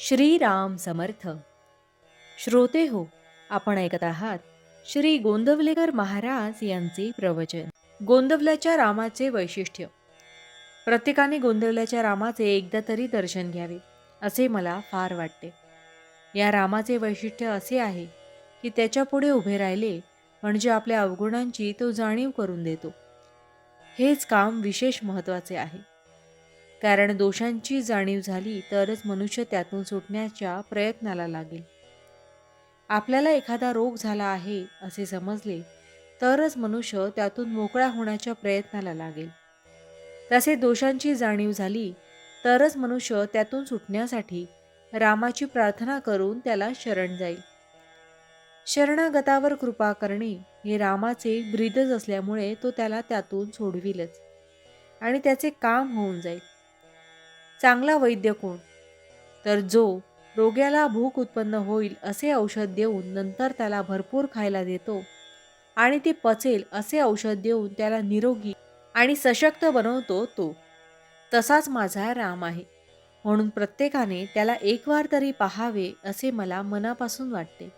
श्रीराम समर्थ. श्रोते हो आपण ऐकत आहात श्री गोंदवलेकर महाराज यांचे प्रवचन. गोंदवल्याच्या रामाचे वैशिष्ट्य. प्रत्येकाने गोंदवल्याच्या रामाचे एकदा तरी दर्शन घ्यावे असे मला फार वाटते. या रामाचे वैशिष्ट्य असे आहे की त्याच्यापुढे उभे राहिले म्हणजे आपल्या अवगुणांची तो जाणीव करून देतो. हेच काम विशेष महत्त्वाचे आहे. कारण दोषांची जाणीव झाली तरच मनुष्य त्यातून सुटण्याच्या प्रयत्नाला लागेल. आपल्याला एखादा रोग झाला आहे असे समजले तरच मनुष्य त्यातून मोकळा होण्याच्या प्रयत्नाला लागेल. तसे दोषांची जाणीव झाली तरच मनुष्य त्यातून सुटण्यासाठी रामाची प्रार्थना करून त्याला शरण जाईल. शरणागतावर कृपा करणे हे रामाचे ब्रीदच असल्यामुळे तो त्याला त्यातून सोडविलच आणि त्याचे काम होऊन जाईल. चांगला वैद्य कोण? तर जो रोग्याला भूक उत्पन्न होईल असे औषध देऊन नंतर त्याला भरपूर खायला देतो आणि ते पचेल असे औषध देऊन त्याला निरोगी आणि सशक्त बनवतो तो. तसाच माझा राम आहे. म्हणून प्रत्येकाने त्याला एक वार तरी पाहावे असे मला मनापासून वाटते.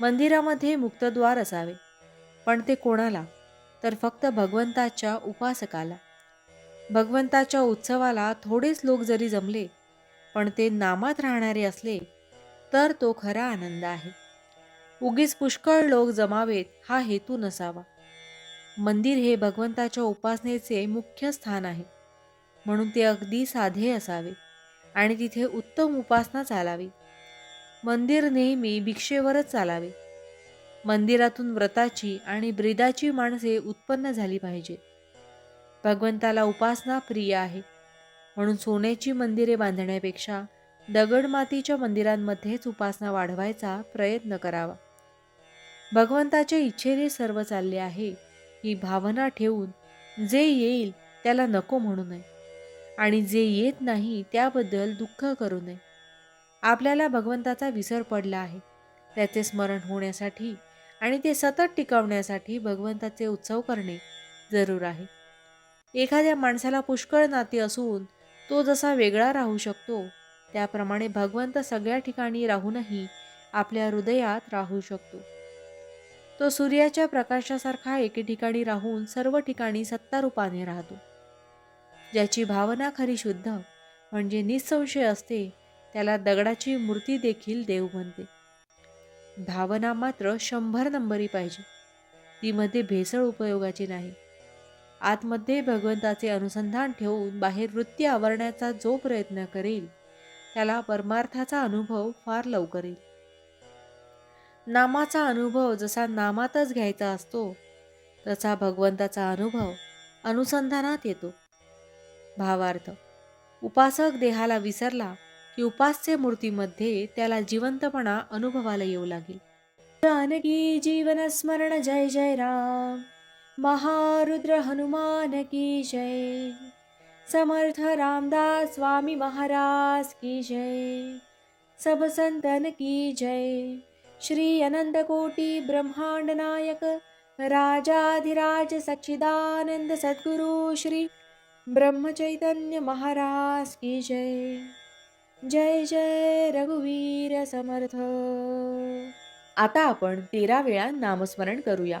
मंदिरामध्ये मुक्तद्वार असावे. पण ते कोणाला? तर फक्त भगवंताच्या उपासकाला. भगवंताच्या उत्सवाला थोडेच लोक जरी जमले पण ते नामात राहणारे असले तर तो खरा आनंद आहे. उगीच पुष्कळ लोक जमावेत हा हेतू नसावा. मंदिर हे भगवंताच्या उपासनेचे मुख्य स्थान आहे. म्हणून ते अगदी साधे असावे आणि तिथे उत्तम उपासना चालावी. मंदिर नेहमी भिक्षेवरच चालावे. मंदिरातून व्रताची आणि ब्रिदाची माणसे उत्पन्न झाली पाहिजेत. भगवंताला उपासना प्रिय आहे. म्हणून सोन्याची मंदिरे बांधण्यापेक्षा दगडमातीच्या मंदिरांमध्येच उपासना वाढवायचा प्रयत्न करावा. भगवंताच्या इच्छेने सर्व चालले आहे ही भावना ठेवून जे येईल त्याला नको म्हणू नये. आणि जे येत नाही त्याबद्दल दुःख करू नये. आपल्याला भगवंताचा विसर पडला आहे. त्याचे स्मरण होण्यासाठी आणि ते सतत टिकवण्यासाठी भगवंताचे उत्सव करणे जरूर आहे. एखाद्या माणसाला पुष्कळ नाते असून तो जसा वेगळा राहू शकतो त्याप्रमाणे भगवंत सगळ्या ठिकाणी राहूनही आपल्या हृदयात राहू शकतो. तो सूर्याच्या प्रकाशासारखा एके ठिकाणी राहून सर्व ठिकाणी सत्तारूपाने राहतो. ज्याची भावना खरी शुद्ध म्हणजे निसंशय असते त्याला दगडाची मूर्ती देखील देव म्हणते. भावना मात्र शंभर नंबरी पाहिजे. ती मध्ये भेसळ उपयोगाची नाही. आतमध्ये भगवंताचे अनुसंधान ठेवून बाहेर वृत्ती आवरण्याचा जो प्रयत्न करेल त्याला परमार्थाचा अनुभव फार लवकर येईल. नामाचा अनुभव जसा नामातच घ्यायचा असतो तसा भगवंताचा अनुभव अनुसंधानात येतो. भावार्थ उपासक देहाला विसरला की उपास्य मूर्तीमध्ये त्याला जिवंतपणा अनुभवाला येऊ लागेल. जानकी जीवन स्मरण जय जय राम. महारुद्र हनुमान की जय। समर्थ रामदास स्वामी महाराज की जय। सब संतन की जय। श्री अनंत कोटी ब्रह्मांड नायक राजाधिराज सच्चिदानंद सद्गुरु श्री ब्रह्मचैतन्य महाराज की जय। जय जय रघुवीर समर्थ। आता आपण तेरा वेळा नामस्मरण करूया।